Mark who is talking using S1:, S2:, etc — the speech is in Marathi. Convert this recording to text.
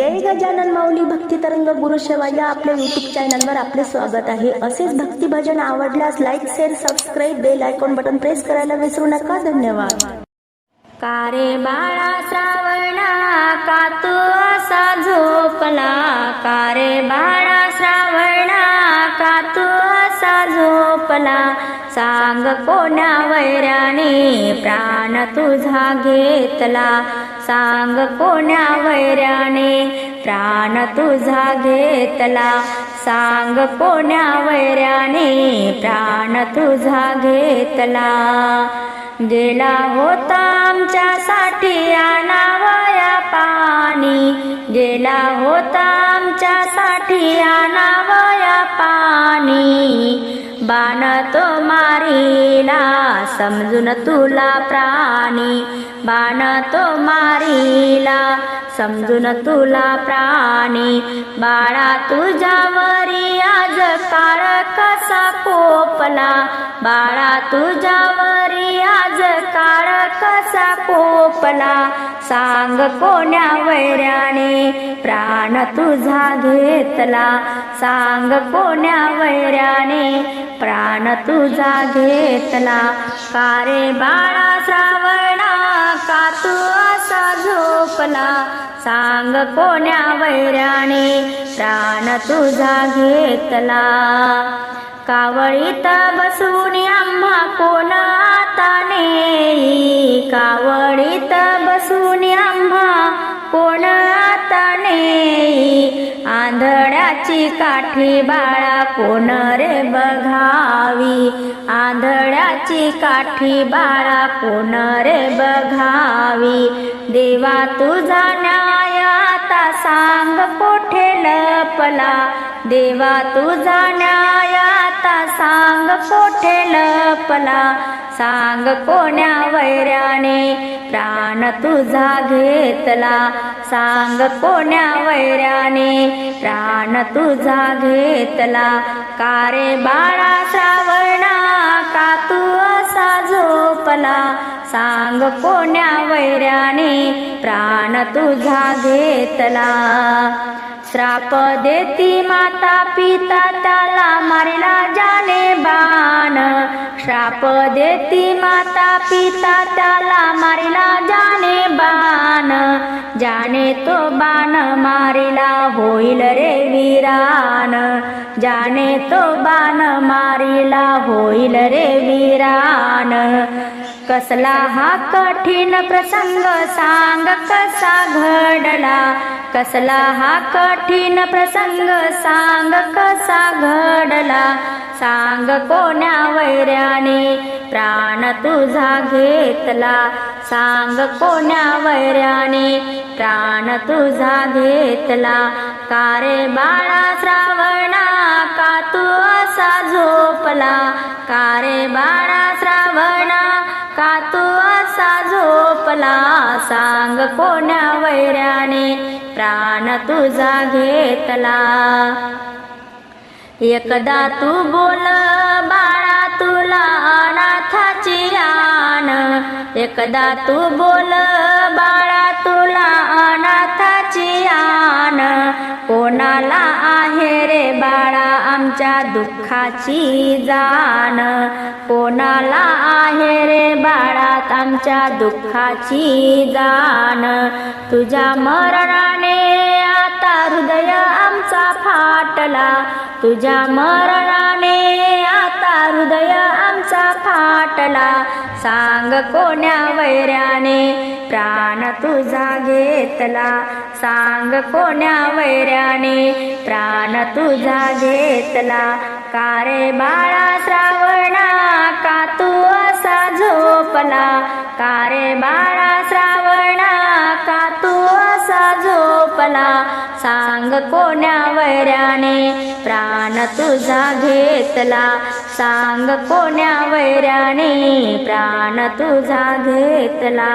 S1: जय गजानन माऊली भक्ती तरंग गुरु सेवा या आपल्या युट्यूब चॅनलवर आपले स्वागत आहे. असेच भक्ती भजन आवडल्यास like share subscribe bell icon button press करायला विसरू नका. धन्यवाद. कारे बाळा श्रावणा का तू असा झोपला. कारे बाळा श्रावणा का तू असा झोपला. सांग कोण्या वैराने प्राण तुझा घेतला. सांग कोण्या वैराने प्राण तुझा घेतला? सांग कोण्या वैराने प्राण तुझा घेतला? गेला होता आमच्यासाठी आणावया पाणी. गेला होता आमच्यासाठी आणावया पाणी. बाण तो मारी समजून तुला प्राणी बाण तो मारीला. समजून तुला प्राणी बाळा तुझ्यावरी आज काळ कसा कोपला. बाळा तुझ्यावरी आज काळ कसा कोपला. सांग कोण्या वैराने प्राण तुझा घेतला. सांग कोण्या वैराने प्राण तुझा घेतला. कारे बाळा श्रावणा का तू असा झोपला? सांग कोण्या वैराने प्राण तुझा घेतला. कावळीत बसून आम्हा कोण आता नेई कावळी आंधळ्याची काठी बाळा कोण रे बघावी? आंधळ्याची काठी बाळा कोण रे बघावी? देवा तुझा न्याय आता सांग कोठे लपला? देवा तुझा न्याय आता सांग कोठे लपला? सांग कोण्या वैराने प्राण तुझा घेतला. सांग कोण्या वैराने प्राण तुझा घेतला. कारे बाळा श्रावणा का तू असा झोपला? सांग कोण्या वैराने प्राण तुझा घेतला. श्राप देती माता पिता त्याला मारिला जाने बाण श्राप देती माता पिता त्याला मारिला जाने बाण जाने तो बाण मारिला होईल रे वीरान जाने तो बाण मारिला होईल रे वीरान कसला हा कठीण प्रसंग सांग कसा घडला? कसला हा कठीण प्रसंग सांग कसा घडला? सांग कोण्या वैर्याने प्राण तुझा घेतला? सांग कोण्या वैर्याने प्राण तुझा घेतला? कारे बाळा श्रावणा का तू असा झोपला? कारे बाळा सांग कोण्या वैराने प्राण तुझा घेतला? एकदा तू बोल बाळा तुला अनाथाची आण. एकदा तू बोल बाळा तुला अनाथाची आण. कोणाला आहे रे बाळा? आमच्या दुःखाची जाण. कोणाला आहे रे बाळात आमच्या दुःखाची जाण? तुझ्या मरणाने आता हृदय आमचा फाटला. तुझ्या मरणाने आता हृदय आमचा फाटला. सांग कोण्या वैराने प्राण तुझा घेतला. सांग कोण्या वैराने प्राण तुझा घेतला. कारे बाळा श्रावणा? का तू असा झोपला? कारे बाळा श्रावणा? का तू असा झोपला? सांग कोण्या वैराने प्राण तुझा घेतला. सांग कोण्या वैराने प्राण तुझा घेतला.